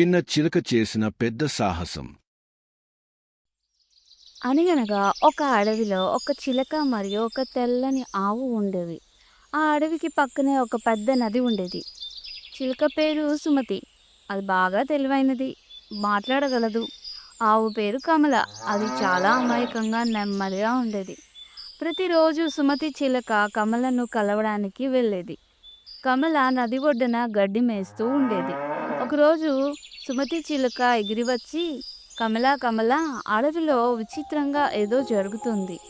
చిన్న చిలక చేసిన పెద్ద సాహసం. అనగనగా ఒక అడవిలో ఒక చిలక మరియు ఒక తెల్లని ఆవు ఉండేవి. ఆ అడవికి పక్కనే ఒక పెద్ద నది ఉండేది. చిలక పేరు సుమతి. అది బాగా తెలివైనది. మాట్లాడగలదు. ఆవు పేరు కమల. అది చాలా అమాయకంగా నెమ్మదిగా ఉండేది. ప్రతిరోజు సుమతి చిలక కమలను కలవడానికి వెళ్ళేది. కమల నది ఒడ్డున గడ్డి మేస్తూ ఉండేది. ఒకరోజు సుమతి చిలుక ఎగిరి వచ్చి కమల కమల అడవిలో విచిత్రంగా ఏదో జరుగుతుంది.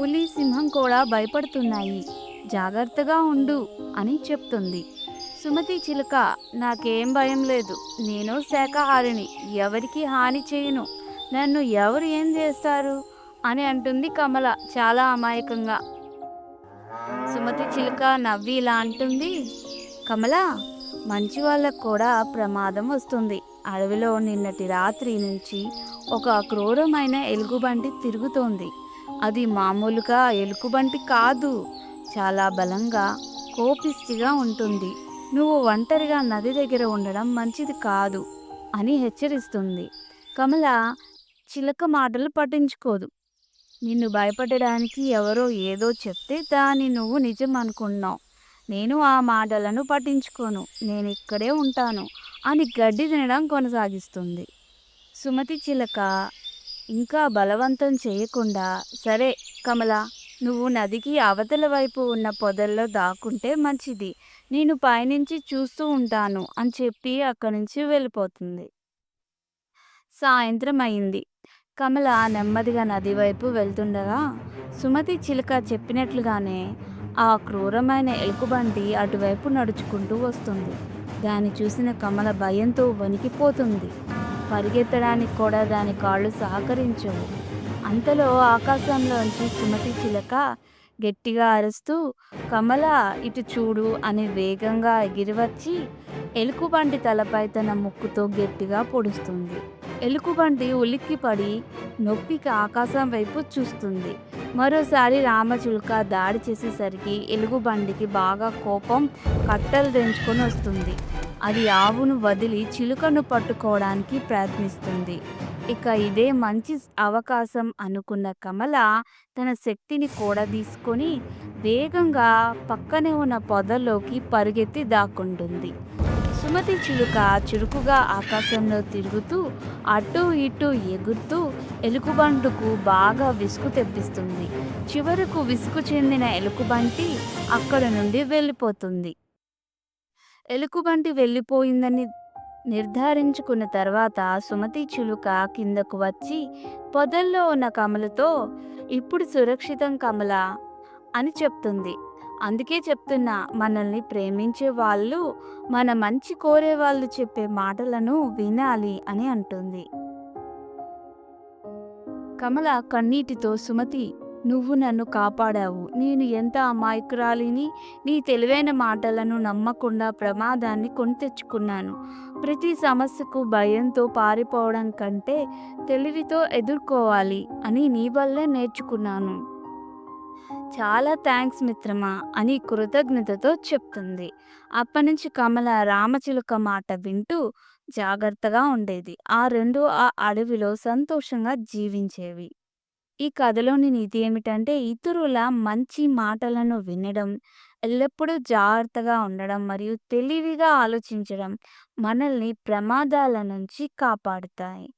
పులి సింహం కూడా భయపడుతున్నాయి. జాగ్రత్తగా ఉండు అని చెప్తుంది. సుమతి చిలుక నాకేం భయం లేదు. నేను శాకాహారిని. ఎవరికి హాని చేయను. నన్ను ఎవరు ఏం చేస్తారు? అని అంటుంది కమల చాలా అమాయకంగా. సుమతి చిలుక నవ్వి ఇలా అంటుంది కమల మంచి వాళ్ళకు కూడా ప్రమాదం వస్తుంది. అడవిలో నిన్నటి రాత్రి నుంచి ఒక క్రూరమైన ఎలుగుబంటి తిరుగుతోంది. అది మామూలుగా ఎలుగుబంటి కాదు. చాలా బలంగా కోపిస్తిగా ఉంటుంది. నువ్వు ఒంటరిగా నది దగ్గర ఉండడం మంచిది కాదు అని హెచ్చరిస్తుంది. కమల చిలక మాటలు పట్టించుకోదు. నిన్ను భయపడడానికి ఎవరో ఏదో చెప్తే దాన్ని నువ్వు నిజం అనుకున్నావు నేను ఆ మాటలను పట్టించుకోను. నేను ఇక్కడే ఉంటాను అని గడ్డి తినడం కొనసాగిస్తుంది. సుమతి చిలక ఇంకా బలవంతం చేయకుండా సరే కమల నువ్వు నదికి అవతల వైపు ఉన్న పొదల్లో దాక్కుంటే మంచిది. నేను పైనుంచి చూస్తూ ఉంటాను అని చెప్పి అక్కడి నుంచి వెళ్ళిపోతుంది. సాయంత్రం అయింది. కమల నెమ్మదిగా నది వైపు వెళ్తుండగా సుమతి చిలుక చెప్పినట్లుగానే ఆ క్రూరమైన ఎలుకబంటి అటువైపు నడుచుకుంటూ వస్తుంది. దాన్ని చూసిన కమల భయంతో వణికిపోతుంది. పరిగెత్తడానికి కూడా దాని కాళ్ళు సహకరించవు. అంతలో ఆకాశంలోంచి సుమతి చిలక గట్టిగా అరుస్తూ కమల ఇటు చూడు అని వేగంగా ఎగిరివచ్చి ఎలుకబంటి తలపై తన ముక్కుతో గట్టిగా పొడుస్తుంది. ఎలుకబంటి ఉలిక్కిపడి నొప్పికి ఆకాశం వైపు చూస్తుంది. మరోసారి రామచిలుక దాడి చేసేసరికి ఎలుగుబండికి బాగా కోపం కట్టలు తెంచుకొని వస్తుంది. అది ఆవును వదిలి చిలుకను పట్టుకోవడానికి ప్రయత్నిస్తుంది. ఇక ఇదే మంచి అవకాశం అనుకున్న కమల తన శక్తిని కూడా తీసుకొని వేగంగా పక్కనే ఉన్న పొదల్లోకి పరిగెత్తి దాక్కుంటుంది. సుమతి చిలుక చురుకుగా ఆకాశంలో తిరుగుతూ అటు ఇటు ఎగురుతూ ఎలుకబంటుకు బాగా విసుగు తెప్పిస్తుంది. చివరకు విసుగు చెందిన ఎలుకబంటి అక్కడ నుండి వెళ్ళిపోతుంది. ఎలుకబంటి వెళ్ళిపోయిందని నిర్ధారించుకున్న తర్వాత సుమతి చిలుక కిందకు వచ్చి పొదల్లో ఉన్న కమలతో ఇప్పుడు సురక్షితం కమల అని చెప్తుంది. అందుకే చెప్తున్నా మనల్ని ప్రేమించే వాళ్ళు మన మంచి కోరే వాళ్ళు చెప్పే మాటలను వినాలి అని అంటుంది. కమల కన్నీటితో సుమతి నువ్వు నన్ను కాపాడావు. నేను ఎంత అమాయకురాలిని నీ తెలివైన మాటలను నమ్మకుండా ప్రమాదాన్ని కొని తెచ్చుకున్నాను. ప్రతి సమస్యకు భయంతో పారిపోవడం కంటే తెలివితో ఎదుర్కోవాలి అని నీ వల్లే నేర్చుకున్నాను. చాలా థ్యాంక్స్ మిత్రమా అని కృతజ్ఞతతో చెప్తుంది. అప్పటి కమల రామచిలుక మాట వింటూ జాగ్రత్తగా ఉండేది. ఆ రెండు ఆ అడవిలో సంతోషంగా జీవించేవి. ఈ కథలోని నీతి ఏమిటంటే ఇతరుల మంచి మాటలను వినడం ఎల్లప్పుడూ జాగ్రత్తగా ఉండడం మరియు తెలివిగా ఆలోచించడం మనల్ని ప్రమాదాల నుంచి కాపాడుతాయి.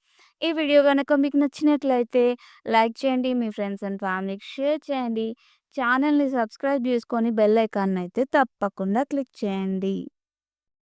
ఈ వీడియో కనుక మీకు నచ్చినట్లయితే లైక్ చేయండి మీ ఫ్రెండ్స్ అండ్ ఫ్యామిలీకి షేర్ చేయండి. ఛానల్ని సబ్స్క్రైబ్ చేసుకొని బెల్ ఐకాన్ అయితే తప్పకుండా క్లిక్ చేయండి.